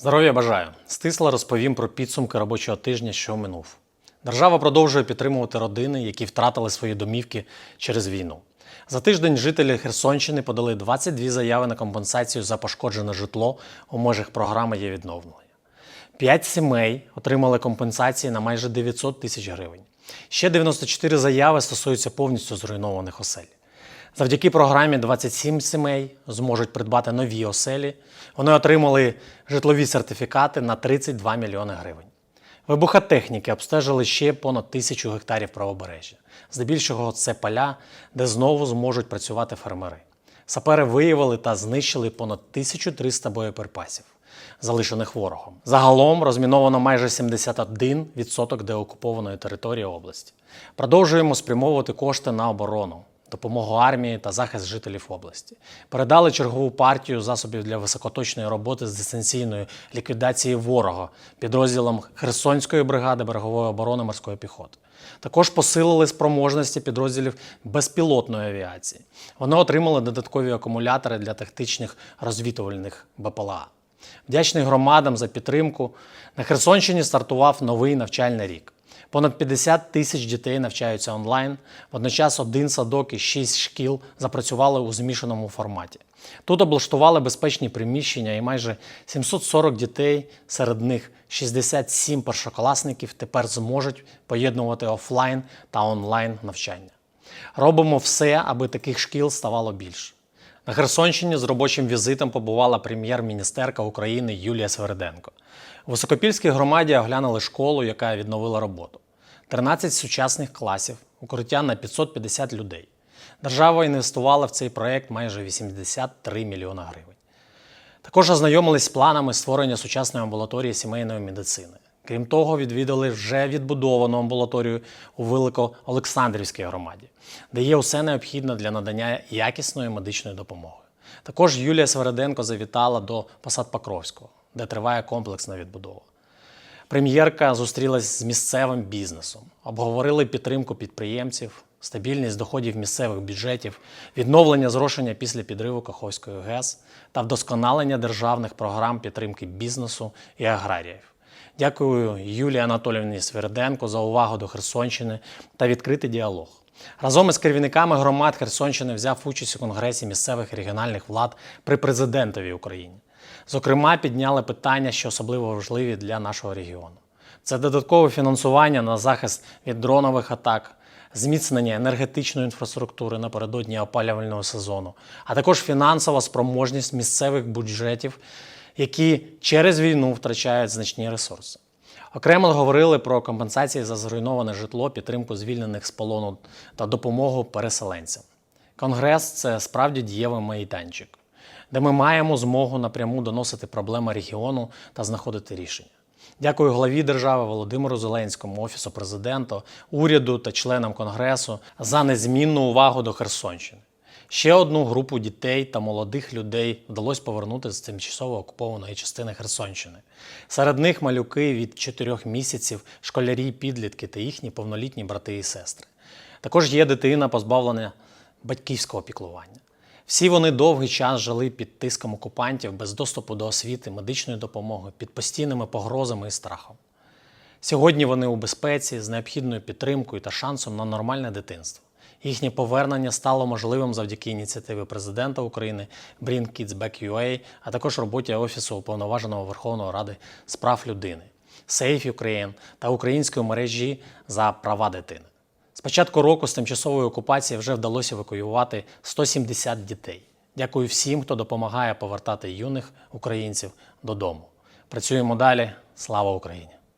Здоров'я бажаю! Стисло розповім про підсумки робочого тижня, що минув. Держава продовжує підтримувати родини, які втратили свої домівки через війну. За тиждень жителі Херсонщини подали 22 заяви на компенсацію за пошкоджене житло у межах програми є відновлення. П'ять сімей отримали компенсації на майже 900 тисяч гривень. Ще 94 заяви стосуються повністю зруйнованих осель. Завдяки програмі 27 сімей зможуть придбати нові оселі. Вони отримали житлові сертифікати на 32 мільйони гривень. Вибухотехніки обстежили ще понад тисячу гектарів правобережжя. Здебільшого це поля, де знову зможуть працювати фермери. Сапери виявили та знищили понад 1300 боєприпасів, залишених ворогом. Загалом розміновано майже 71% деокупованої території області. Продовжуємо спрямовувати кошти на оборону, допомогу армії та захист жителів області. Передали чергову партію засобів для високоточної роботи з дистанційної ліквідації ворога підрозділам Херсонської бригади берегової оборони морської піхоти. Також посилили спроможності підрозділів безпілотної авіації. Вони отримали додаткові акумулятори для тактичних розвітувальних БПЛА. Вдячний громадам за підтримку. На Херсонщині стартував новий навчальний рік. Понад 50 тисяч дітей навчаються онлайн. Водночас один садок і шість шкіл запрацювали у змішаному форматі. Тут облаштували безпечні приміщення, і майже 740 дітей, серед них 67 першокласників, тепер зможуть поєднувати офлайн та онлайн навчання. Робимо все, аби таких шкіл ставало більше. На Херсонщині з робочим візитом побувала прем'єр-міністерка України Юлія Свериденко. У Високопільській громаді оглянули школу, яка відновила роботу. 13 сучасних класів, укриття на 550 людей. Держава інвестувала в цей проект майже 83 мільйона гривень. Також ознайомились з планами створення сучасної амбулаторії сімейної медицини. Крім того, відвідали вже відбудовану амбулаторію у Великоолександрівській громаді, де є усе необхідне для надання якісної медичної допомоги. Також Юлія Свериденко завітала до Посад Покровського, де триває комплексна відбудова. Прем'єрка зустрілась з місцевим бізнесом, обговорили підтримку підприємців, стабільність доходів місцевих бюджетів, відновлення зрошення після підриву Каховської ГЕС та вдосконалення державних програм підтримки бізнесу і аграріїв. Дякую Юлії Анатоліївні Сверденко за увагу до Херсонщини та відкритий діалог. Разом із керівниками громад Херсонщини взяв участь у конгресі місцевих і регіональних влад при президентові України. Зокрема, підняли питання, що особливо важливі для нашого регіону. Це додаткове фінансування на захист від дронових атак, зміцнення енергетичної інфраструктури напередодні опалювального сезону, а також фінансова спроможність місцевих бюджетів, які через війну втрачають значні ресурси. Окремо говорили про компенсації за зруйноване житло, підтримку звільнених з полону та допомогу переселенцям. Конгрес це справді дієвий майданчик, де ми маємо змогу напряму доносити проблеми регіону та знаходити рішення. Дякую главі держави Володимиру Зеленському, офісу президента, уряду та членам конгресу за незмінну увагу до Херсонщини. Ще одну групу дітей та молодих людей вдалося повернути з тимчасово окупованої частини Херсонщини. Серед них малюки від 4 місяців, школярі, підлітки та їхні повнолітні брати і сестри. Також є дитина, позбавлена батьківського піклування. Всі вони довгий час жили під тиском окупантів без доступу до освіти, медичної допомоги, під постійними погрозами і страхом. Сьогодні вони у безпеці з необхідною підтримкою та шансом на нормальне дитинство. Їхнє повернення стало можливим завдяки ініціативі президента України Bring Kids Back UA, а також роботі Офісу Уповноваженого Верховної Ради з прав людини, Safe Ukraine та української мережі за права дитини. З початку року з тимчасової окупації вже вдалося евакуювати 170 дітей. Дякую всім, хто допомагає повертати юних українців додому. Працюємо далі. Слава Україні!